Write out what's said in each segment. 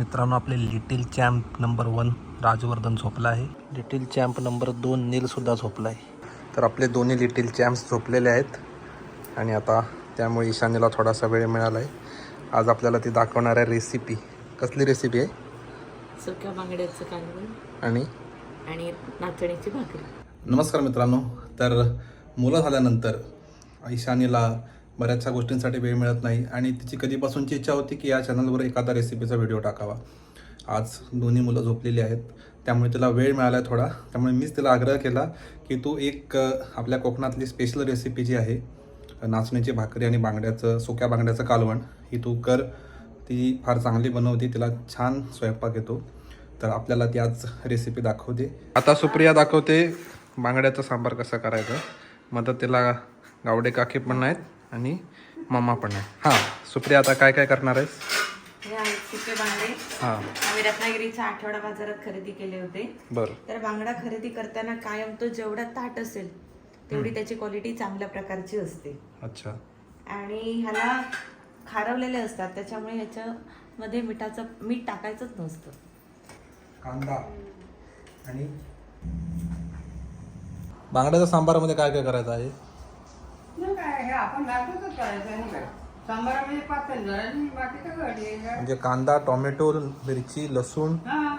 मित्रांनो आपले little champ number one Rajvardhan झोपला आहे. लिटिल चॅम्प नंबर दोन नीलसुद्धा झोपला आहे तर आपले दोन्ही लिटिल चॅम्प्स झोपलेले आहेत. आणि आता त्यामुळे ईशान्यला थोडासा वेळ मिळाला आहे आज आपल्याला ती दाखवणार आहे रेसिपी कसली रेसिपी आहे? सुक्या बांगड्याचं कालवण आणि? आणि नाचणीची भाकरी. नमस्कार मित्रांनो. तर मुलं झाल्यानंतर ईशानीला बऱ्याचशा गोष्टींसाठी वेळ मिळत नाही आणि तिची कधीपासूनची इच्छा होती की या चॅनलवर एखादा रेसिपीचा व्हिडिओ टाकावा. आज दोन्ही मुलं झोपलेली आहेत. त्यामुळे तिला वेळ मिळाला आहे थोडा. त्यामुळे मीच तिला आग्रह केला की तू एक आपल्या कोकणातली स्पेशल रेसिपी जी आहे नाचण्याची भाकरी आणि बांगड्याचं सुक्या बांगड्याचं कालवण ही तू कर. ती फार चांगली बनवते. तिला छान स्वयंपाक येतो. तर आपल्याला ती आज रेसिपी दाखवते. आता सुप्रिया दाखवते बांगड्याचा सांबार कसा करायचा. मदतीला गावडे काकी पण आहेत आणि मम्मा पण आहे. हां सुप्रिया आता काय काय करणार आहेस? हे आहेत सुके बांगडे हां. आम्ही रत्नागिरीच्या आठवडा बाजारात खरेदी केले होते. बरं. तर बांगडा खरेदी करताना कायम तो जेवढा ताट असेल तेवढी त्याची क्वालिटी चांगल्या प्रकारची असते. अच्छा. आणि ह्याला खारवलेले असतात त्याच्यामुळे ह्याच्यामध्ये मिठाचं मीठ टाकायचंच नसतं. कांदा. आणि? बांगड्याच्या सांबारामध्ये काय काय करायचं आहे? नाही काय हे आपण घालतोच करायचं नाही काय सांबारामध्ये पातळ जरा आणि बाकीचं घडी म्हणजे कांदा टोमॅटो मिरची लसूण हा.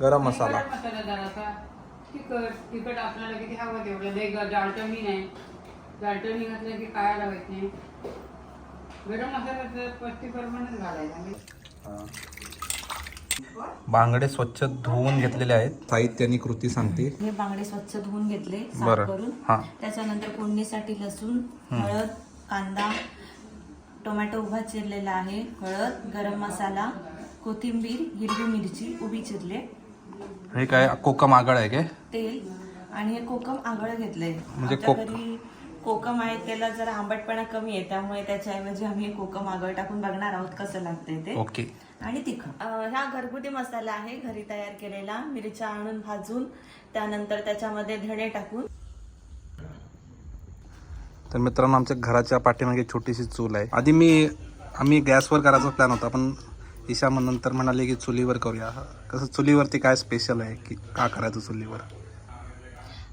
गरम मसाला. गरम मसाला जरासा. तिखट तिखट आपल्याला किती हवं तेवढं ग- जाळटणी नाही. जाळटणी घातलं की काय लावायचं नाही. गरम मसाला पस्ती प्रमाणच घालायचा. बांगडे स्वच्छ धुवून घेतलेले आहेत. साहित्य आणि कृती सांगते. हे बांगडे स्वच्छ धुवून घेतले साफ बरं. करून. हां. त्याच्यानंतर फोडणीसाठी लसूण हळद कांदा टोमॅटो उभा चिरलेला आहे. हळद गरम मसाला कोथिंबीर हिरवी मिरची उभी चिरले. हे काय कोकम आगळ आहे काय? तेल. आणि हे कोकम आगळ घेतलंय. म्हणजे आमच्या कोक- घरी कोकम आहे त्याला जरा आंबटपणा कमी आहे त्यामुळे त्याच्याऐवजी आम्ही हे कोकम आगळ टाकून बघणार आहोत कसं लागतंय ते. ओके. आणि तिखट. अं, हा घरगुती मसाला आहे घरी तयार केलेला. मिरच्या आणून भाजून त्यानंतर त्याच्यामध्ये धणे टाकून. तर मित्रांनो आमच्या घराच्या पाठीमागे छोटीशी चूल आहे. आधी मी आम्ही गॅसवर करायचा प्लॅन होता पण ईशा मग नंतर म्हणाले की चुलीवर करूया. कसं चुलीवरती काय स्पेशल आहे? की का करायचं चुलीवर?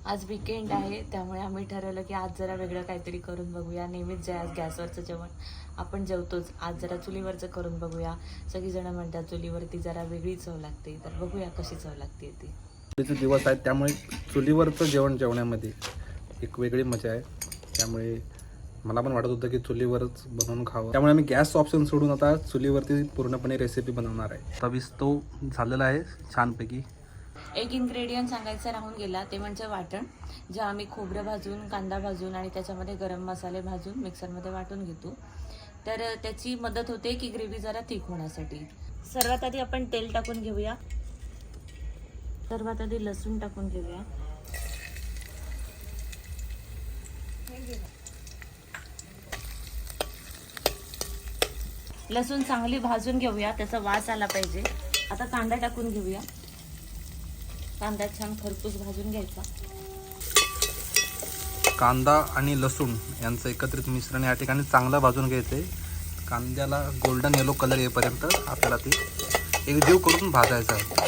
आज विकेंड आहे त्यामुळे आम्ही ठरवलं की आज जरा वेगळं काहीतरी करून बघूया. नेहमीच जे आज गॅसवरचं जेवण आपण जेवतोच. आज जरा चुलीवरचं करून बघूया. सगळीजणं म्हणतात चुलीवरती जरा वेगळी चव लागते. तर बघूया कशी चव लागते ती. चुलीचे दिवस आहेत त्यामुळे चुलीवरचं जेवण जेवण्यामध्ये एक वेगळी मजा आहे. त्यामुळे मला पण वाटत होतं की चुलीवरच बनवून खावं. त्यामुळे आम्ही गॅस ऑप्शन सोडून आता चुलीवरती पूर्णपणे रेसिपी बनवणार आहे. तवीस तो झालेला आहे छानपैकी. एक इन्ग्रेडियंट सांगायचं राहून गेला ते म्हणजे वाटण जे आम्ही खोबरं भाजून कांदा भाजून आणि त्याच्यामध्ये गरम मसाले भाजून मिक्सरमध्ये वाटून घेतो. तर त्याची मदत होते की ग्रेव्ही जरा थिक होण्यासाठी. सर्वात आधी आपण तेल टाकून घेऊया. सर्वात आधी लसूण टाकून घेऊया. लसूण चांगली भाजून घेऊया त्याचा वास आला पाहिजे. आता कांदा टाकून घेऊया. कांदा छान खरपूस भाजून घ्यायचा. कांदा आणि लसूण यांचं एकत्रित मिश्रण या ठिकाणी चांगलं भाजून घ्यायचं आहे कांद्याला गोल्डन येलो कलर येईपर्यंत आपल्याला ते एकजीव करून भाजायचं आहे.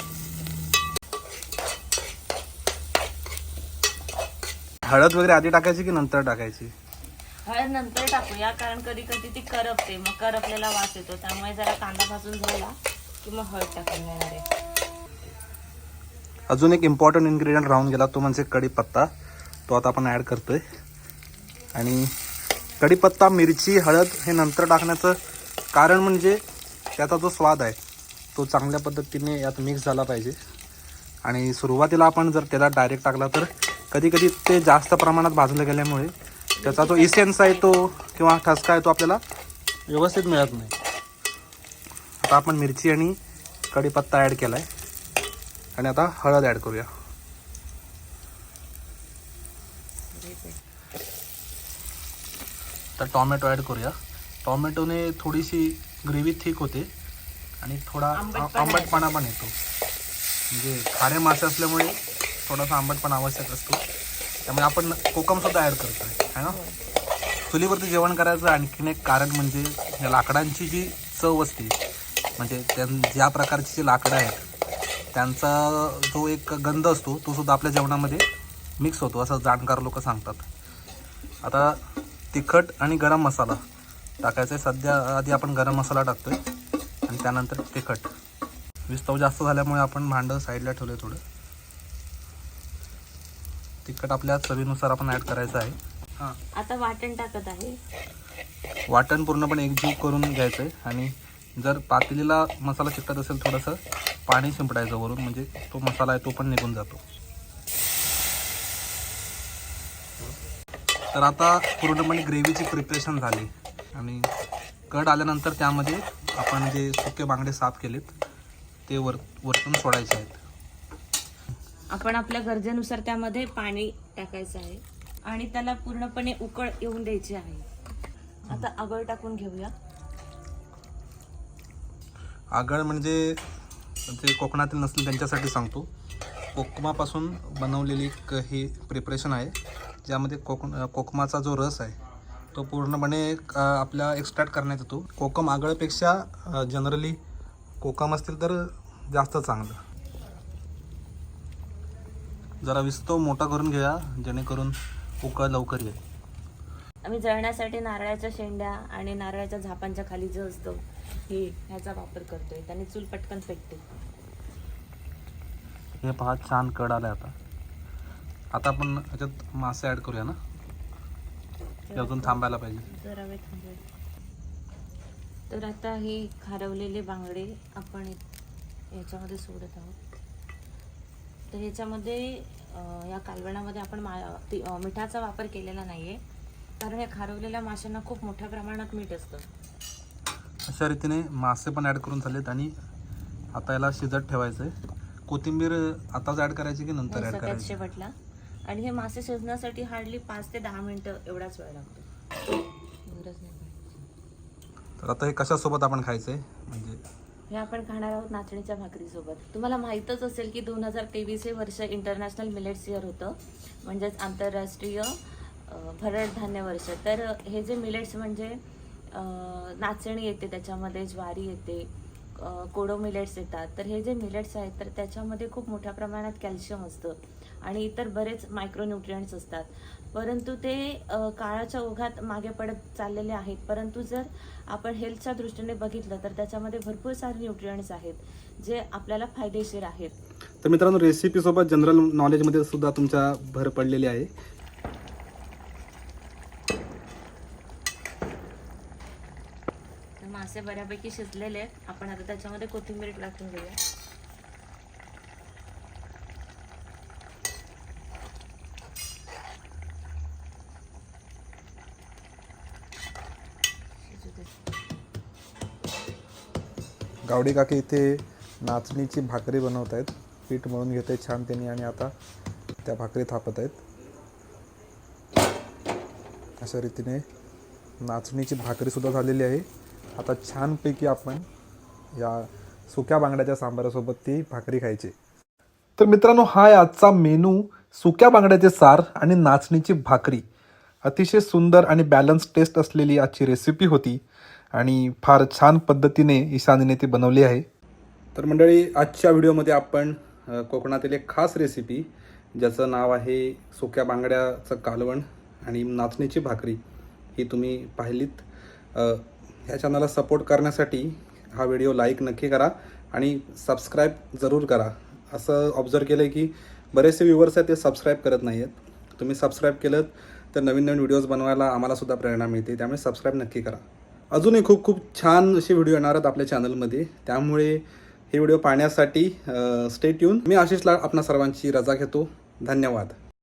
हळद वगैरे आधी टाकायची की नंतर टाकायची? हळद नंतर टाकूया कारण कधी कधी ती करपते. मग करपलेला वास येतो. त्यामुळे जरा कांदा भाजून झाला की मग हळद टाकून घेणार आहे. अजून एक इम्पॉर्टंट इन्ग्रेडियंट राहून गेला तो म्हणजे कढीपत्ता. तो आता आपण ॲड करतोय. आणि कढीपत्ता मिरची हळद हे नंतर टाकण्याचं कारण म्हणजे त्याचा जो स्वाद आहे तो चांगल्या पद्धतीने यात मिक्स झाला पाहिजे. आणि सुरुवातीला आपण जर त्याला डायरेक्ट टाकला तर कधी कधी ते जास्त प्रमाणात भाजलं गेल्यामुळे त्याचा जो इसेन्स आहे तो किंवा ठसका आहे तो आपल्याला व्यवस्थित मिळत नाही. आता आपण मिरची आणि कढीपत्ता ॲड केला आहे आणि आता हळद ॲड करूया. तर टॉमॅटो ॲड करूया. टॉमॅटोने थोडीशी ग्रेव्ही थिक होते आणि थोडा आंबटपणा पण येतो. म्हणजे खारे मासे असल्यामुळे थोडासा आंबटपणा आवश्यक असतो. त्यामुळे आपण कोकमसुद्धा ॲड करतोय है ना? चुलीवरती जेवण करायचं आणखीन एक कारण म्हणजे या लाकडांची जी चव असते म्हणजे त्यां ज्या प्रकारची जी लाकडं आहेत त्यांचा जो एक गंध असतो तो सुद्धा आपल्या जेवणामध्ये मिक्स होतो असं जाणकार लोक सांगतात. आता तिखट आणि गरम मसाला टाकायचा आहे. सध्या आधी आपण गरम मसाला टाकतोय आणि त्यानंतर तिखट. विस्तव जास्त झाल्यामुळे आपण भांडं साईडला ठेवलं थोडं. तिखट आपल्या चवीनुसार आपण ॲड करायचं आहे. हां. आता वाटण टाकत आहे. वाटण पूर्णपणे एकजीव करून घ्यायचं आहे आणि जर पातेलीला मसाला चिकटत असेल थोडंसं पाणी शिंपडायचं वरून म्हणजे तो मसाला आहे तो पण निघून जातो. तर आता पूर्णपणे ग्रेव्हीची प्रिपरेशन झाली. आणि कड आल्यानंतर त्यामध्ये आपण जे सुके बांगडे साफ केलेत ते वर वरतून सोडायचे आहेत. आपण आपल्या गरजेनुसार त्यामध्ये पाणी टाकायचं आहे. आणि त्याला पूर्णपणे उकळ येऊन द्यायची आहे. आता आगळ टाकून घेऊया. आगळ म्हणजे जे कोकणातील नसतील त्यांच्यासाठी सांगतो. कोकमापासून बनवलेली एक ही प्रिपरेशन आहे. ज्यामध्ये कोकण कोकमाचा जो रस आहे तो पूर्णपणे आपल्या एक्स्ट्रॅक्ट करण्यात येतो. कोकम आगळपेक्षा जनरली कोकम असतील तर जास्त चांगलं. जरा विस्तव मोठा करून घ्या जेणेकरून उकळ लवकर येईल. आम्ही जळण्यासाठी नारळाच्या शेंड्या आणि नारळाच्या झापांच्या खाली जे असतं हे ह्याचा वापर करतोय. त्याने चूल पटकन पेटते. हे पहा छान कड आलाय आता. आता आपण याच्यात मासे ॲड करूया ना? ते अजून थांबायला पाहिजे. जरा वेळ थांबूया. तर आता हे खारवलेले बांगडे आपण याच्यामध्ये सोडत आहोत. तर याच्यामध्ये अं, या कालवणामध्ये आपण मा ती- अं, मिठाचा वापर केलेला नाही आहे कारण या खारवलेल्या माशांना खूप मोठ्या प्रमाणात मीठ असतं. अशा रीतीने मासे पण ॲड करून झालेत आणि आता याला शिजत ठेवायचं आहे कोथिंबीर आताच ॲड करायची की नंतर ॲड सगळ्यात करायची? शेवटला. आणि हे मासे शिजण्यासाठी हार्डली पाच ते दहा मिनिटं एवढाच वेळ लागतो. गरज नाही पडत. तर आता हे कशासोबत आपण खायचं आहे म्हणजे हे आपण खाणार आहोत नाचणीच्या भाकरीसोबत. तुम्हाला माहीतच असेल की दोन हजार तेवीस हे वर्ष इंटरनॅशनल मिलेट्स इयर होतं. म्हणजेच आंतरराष्ट्रीय भरड धान्य वर्ष. तर हे जे मिलेट्स म्हणजे नाचणी येते त्याच्यामध्ये ज्वारी येते कोडो मिलेट्स येतात. तर हे जे मिलेट्स आहेत तर त्याच्यामध्ये खूप मोठ्या प्रमाणात कॅल्शियम असतं आणि इतर बरेच मायक्रोन्युट्रियंट्स असतात. परंतु ते काळाच्या ओघात मागे पडत चाललेले आहेत. परंतु जर आपण हेल्थच्या दृष्टीने बघितलं तर त्याच्यामध्ये भरपूर सारे न्यूट्रियंट्स आहेत जे आपल्याला फायदेशीर आहेत. तर मित्रांनो रेसिपीसोबत जनरल नॉलेजमध्ये सुद्धा तुमच्या भर पडलेली आहे. मासे बऱ्यापैकी शिजलेले आहेत. आपण आता त्याच्यामध्ये कोथिंबीर टाकून घेऊया. गावडी काकी इथे नाचणीची भाकरी बनवत आहेत. पीठ मळून घेते छान त्यांनी आणि आता त्या भाकरी थापत आहेत. अशा रीतीने नाचणीची भाकरीसुद्धा झालेली आहे. आता छानपैकी आपण या सुक्या बांगड्याच्या सांबारासोबत ती भाकरी खायची. तर मित्रांनो हा आहे आजचा मेनू सुक्या बांगड्याचे सार आणि नाचणीची भाकरी. अतिशय सुंदर आणि बॅलन्स टेस्ट असलेली आजची रेसिपी होती आणि फार छान पद्धतीने ईशानीने ती बनवली आहे. तर मंडळी आजच्या व्हिडिओमध्ये आपण कोकणातील एक खास रेसिपी ज्याचं नाव आहे सुक्या बांगड्याचं कालवण आणि नाचणीची भाकरी ही तुम्ही पाहिलीत. ह्या चॅनलला सपोर्ट करण्यासाठी हा व्हिडिओ लाईक नक्की करा आणि सबस्क्राईब जरूर करा. असं ऑब्झर्व केलं आहे की बरेचसे व्ह्युअर्स आहेत ते सबस्क्राईब करत नाही आहेत तुम्ही सबस्क्राईब केलं तर नवीन नवीन व्हिडिओज बनवायला आम्हालासुद्धा प्रेरणा मिळते. त्यामुळे सबस्क्राईब नक्की करा. अजूनही खूप खूप छान असे व्हिडिओ येणार आहेत आपल्या चॅनलमध्ये त्यामुळे हे व्हिडिओ पाहण्यासाठी स्टेट येऊन मी आशिषला आपणा सर्वांची रजा घेतो. धन्यवाद.